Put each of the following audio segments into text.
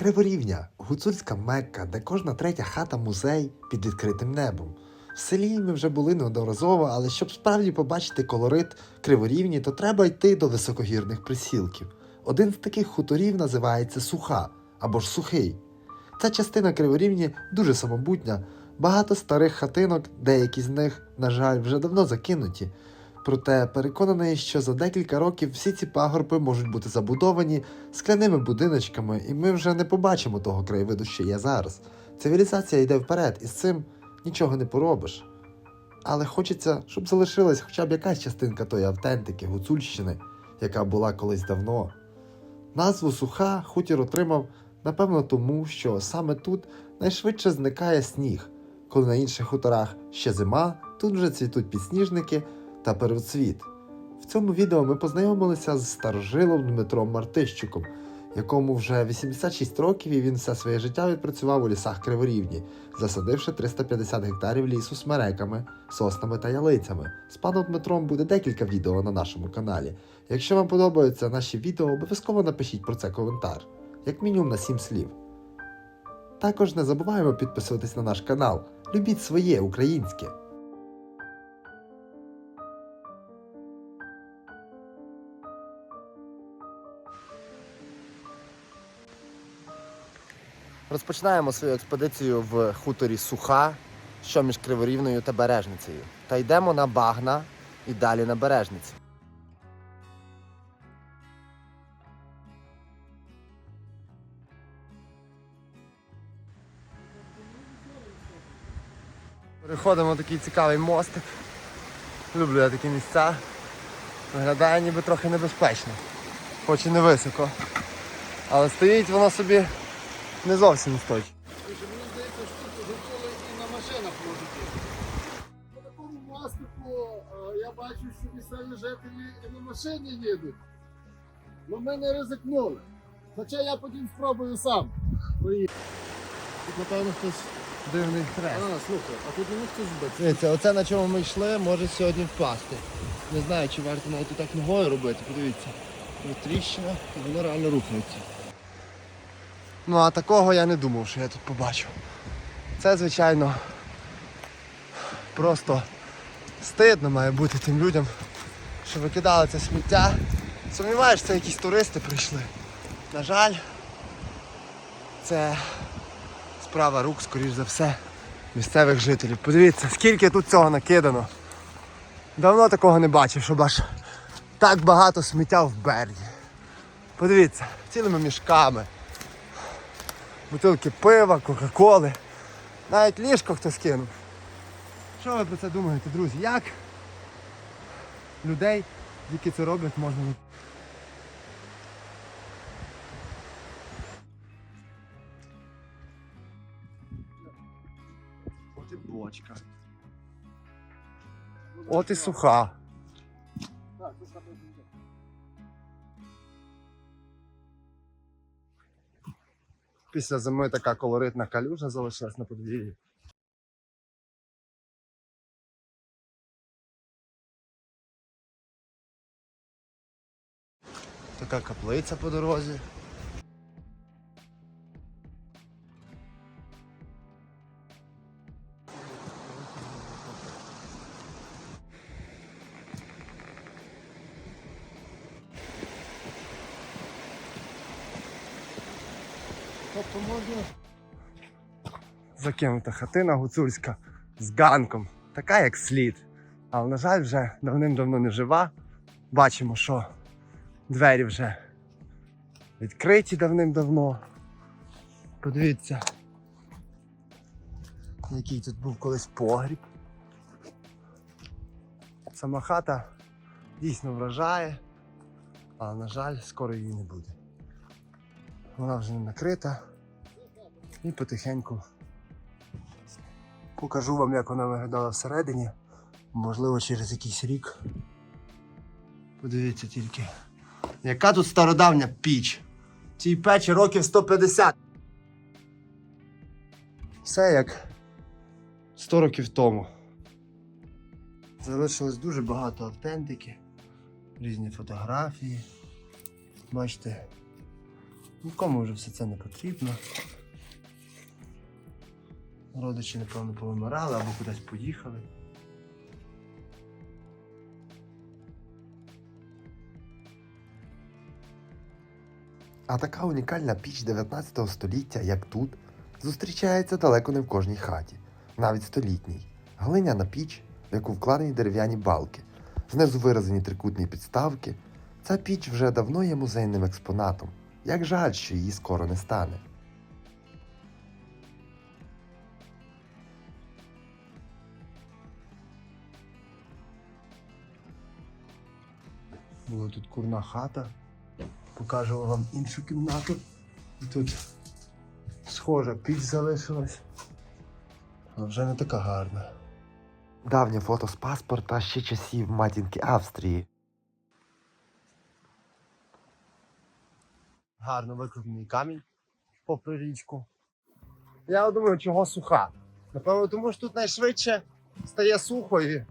Криворівня, гуцульська мекка, де кожна третя хата музей під відкритим небом. В селі ми вже були неодноразово, але щоб справді побачити колорит криворівні, то треба йти до високогірних присілків. Один з таких хуторів називається Суха або ж Сухий. Ця частина криворівні дуже самобутня, багато старих хатинок, деякі з них, на жаль, вже давно закинуті. Проте переконаний, що за декілька років всі ці пагорби можуть бути забудовані скляними будиночками, і ми вже не побачимо того краєвиду, що є зараз. Цивілізація йде вперед, і з цим нічого не поробиш. Але хочеться, щоб залишилась хоча б якась частинка тої автентики, гуцульщини, яка була колись давно. Назву суха хутір отримав, напевно, тому, що саме тут найшвидше зникає сніг, коли на інших хуторах ще зима, тут вже цвітуть підсніжники та первоцвіт. В цьому відео ми познайомилися з старожилом Дмитром Мартищуком, якому вже 86 років і він все своє життя відпрацював у лісах Криворівні, засадивши 350 гектарів лісу смереками, соснами та ялицями. З паном Дмитром буде декілька відео на нашому каналі. Якщо вам подобаються наші відео, обов'язково напишіть про це коментар, як мінімум на 7 слів. Також не забуваємо підписуватись на наш канал. Любіть своє українське. Розпочинаємо свою експедицію в хуторі Суха, що між Криворівною та Бережницею. Та йдемо на багна і далі на Бережницю. Переходимо такий цікавий мостик. Люблю я такі місця. Виглядає ніби трохи небезпечно, хоч і не високо. Але стоїть воно собі не зовсім стоїть. Мені здається, що тут і на машинах можуть їхати. По такому е, я бачу, що місцеві жителі і на машині їдуть. Ну ми не ризикнули. Хоча я потім спробую сам. Поїхати. Тут, напевно, хтось дивний хрест. А, слухай, а тут не міг хтось збити. Дивіться, оце на чому ми йшли, може сьогодні впасти. Не знаю, чи варто навіть так ногою робити, подивіться. Тріщина, і воно реально рухнеться. Ну а такого я не думав, що я тут побачу. Це, звичайно, просто стидно має бути тим людям, що викидали це сміття. Сумніваюся, це якісь туристи прийшли. На жаль, це справа рук, скоріш за все, місцевих жителів. Подивіться, скільки тут цього накидано. Давно такого не бачив, щоб аж так багато сміття в берегі. Подивіться, цілими мішками. Бутилки пива, кока-коли. Навіть ліжко хтось кинув. Що ви про це думаєте, друзі? Як людей, які це роблять, можна От і бочка. От і суха. Так, тут Після зими така колоритна калюжа залишилась на подвір'ї. Така каплиця по дорозі. Тобто. Закинута хатина гуцульська з ганком, така як слід. Але, на жаль, вже давним-давно не жива. Бачимо, що двері вже відкриті давним-давно. Подивіться, який тут був колись погріб. Сама хата дійсно вражає, але, на жаль, скоро її не буде. Вона вже не накрита. І потихеньку покажу вам, як вона виглядала всередині. Можливо, через якийсь рік. Подивіться тільки. Яка тут стародавня піч? Цій печі років 150. Все як 100 років тому. Залишилось дуже багато автентики, різні фотографії. Бачите, Нікому вже все це не потрібно. Родичі, напевно, повимирали або кудись поїхали. А така унікальна піч 19 століття, як тут, зустрічається далеко не в кожній хаті, навіть столітній. Глиняна піч, в яку вкладені дерев'яні балки, знизу виразені трикутні підставки. Ця піч вже давно є музейним експонатом. Як жаль, що її скоро не стане. Була тут курна хата. Покажу вам іншу кімнату. І Тут схожа піч залишилась. Але вже не така гарна. Давнє фото з паспорта ще часів матінки Австрії. Гарно викопаний камінь попри річку. Я думаю, чого суха. Напевно, тому що тут найшвидше стає сухо і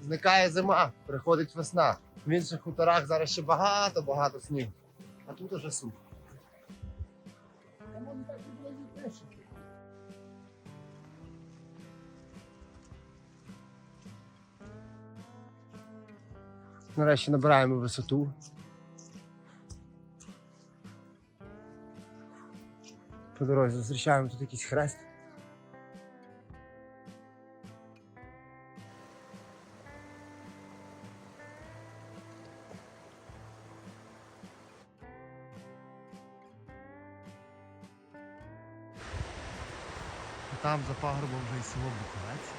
зникає зима, приходить весна. В інших хуторах зараз ще багато-багато снігу. А тут уже сухо. Нарешті набираємо висоту. По дорозі зустрічаємо тут якийсь хрест. Там за пагорбом вже і село Буковець.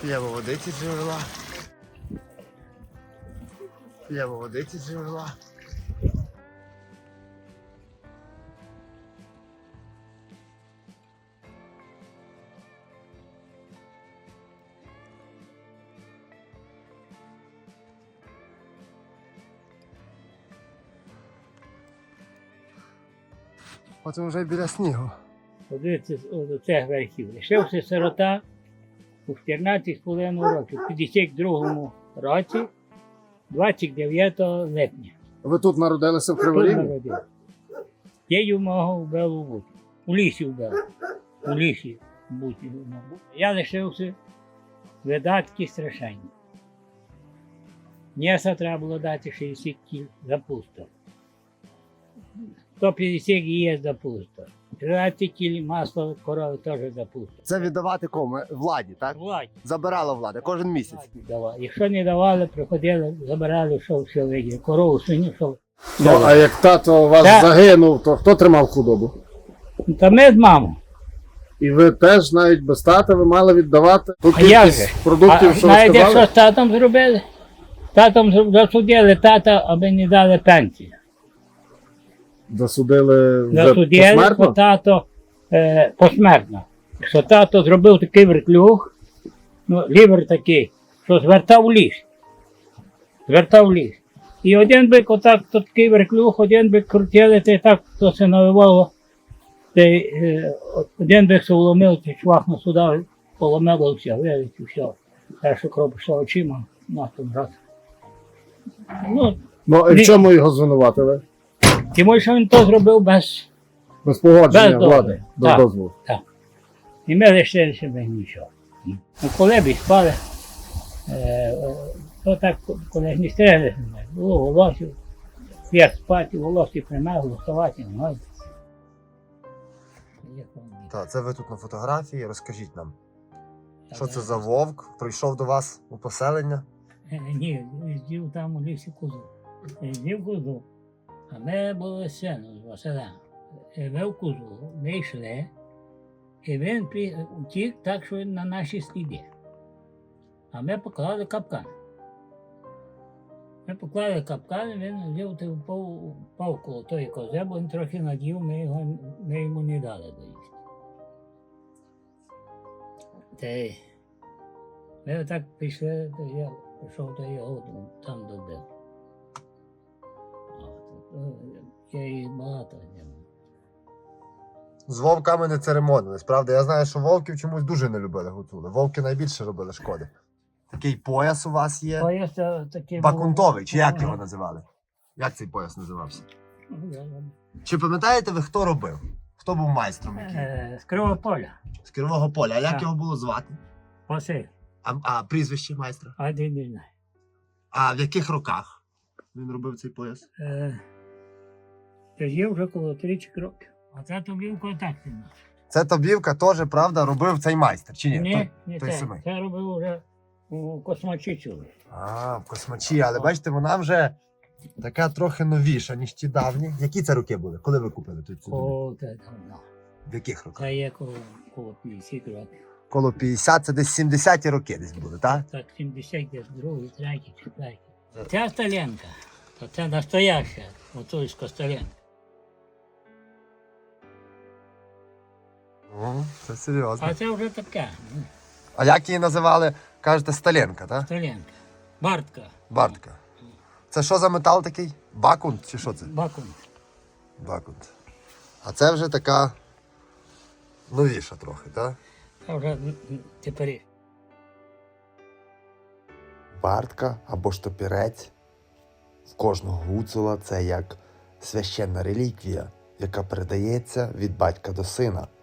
П'ємо водиці джерела. П'ємо водиці джерела. Потім вже біля снігу. Подивіться до цих верхів. Лишився сирота у 14,5 років, у 52 році, 29 липня. Ви тут народилися в Тут Криворівні? народив. Дідю мого вбив у буті. У лісі вбив. У лісі в буті. Я лишився видатки страшенні. М'яса треба було дати 60 кіл за пусто. 150 є за пусто. 13 кіл масла корови теж за пусто. Це віддавати кому? Владі, так? Владі. Забирала влада кожен місяць. Владі давали. Якщо не давали, приходили, забирали, що все виділи. Корову, свиню, що. Ну, а як тато у вас Так. загинув, то хто тримав худобу? Та ми з мамою. І ви теж навіть без тата ви мали віддавати ту кількість продуктів, А що ви знаєте, сказали? що з татом зробили? Татом засудили тата, аби не дали пенсію. Засудили вже Засудили, посмертно? тато е, посмертно. Що тато зробив такий вертлюг, ну, лівер такий, що звертав ліс. Звертав ліс. І один бик отак, то такий вертлюг, один бик крутили, та й так то се навивало. Та й, е, один бик се вломив, та чвахно сюди, поломило все, видите, все. Перша кров пішла очима, на там раз. Ну, Ну, і в Ні. чому його звинуватили? Тому що він то зробив без Без погодження Без дозволу. влади, без Так. дозволу. І ми лишилися без нічого. Ну, коли б і спали, е, е, то так, коли не стріляли, було волосів, як спати, волосі примегло, вставати не можна. Так, це ви тут на фотографії. Розкажіть нам, Та що це за вовк прийшов до вас у поселення? Е, Ні, здів там у лісі козу. Здів козу. А ми були сину з Василем. І Ми в козу, ми йшли, і він утік так, що він на наші сліди. А ми поклали капкан. Ми поклали капкан, він впав, впав коло тої кози, бо він трохи надів, ми, його, ми йому не дали доїсти. Та ми так пішли, то я пішов до його, там добив. Я їх багато з. З вовками не церемонились, правда? Я знаю, що вовків чомусь дуже не любили гуцули. Вовки найбільше робили шкоди. Такий пояс у вас є. Пояс е, такий. Бакунтовий, чи як його називали? Як цей пояс називався? Е, Чи пам'ятаєте ви, хто робив? Хто був майстром? який? е, З Кривого поля. З Кривого поля. А як його було звати? Василь, А, а прізвище майстра? а не знаю. А в яких роках він робив цей пояс? Е, Це ж є вже коло 30 років. А це тобі в контакті. Це Тобівка теж, правда, робив цей майстер, чи ні? Ні, Той- не той це. самий. Це робив вже у космачицю. А, в космачі, але бачите, вона вже така трохи новіша, ніж ті давні. Які це роки були? Коли ви купили тут цю Тобівку? О, це давно. В яких роках? Це є коло, коло 50 років. Коло 50, це десь 70-ті роки десь були, так? Так, 70 десь другий, третій, четвертий. Ця сталянка, то це настояща, гуцульська сталянка. О, це серйозно. А це вже така, ну, А як її називали? Кажете, Сталінка, так? сталянка. Бартка, Бартка. Це що за метал такий? Бакунт чи що це? бакун. Бакунт. А це вже така новіша трохи, так? Це вже м, Бартка або ж топірець в кожного гуцула це як священна реліквія, яка передається від батька до сина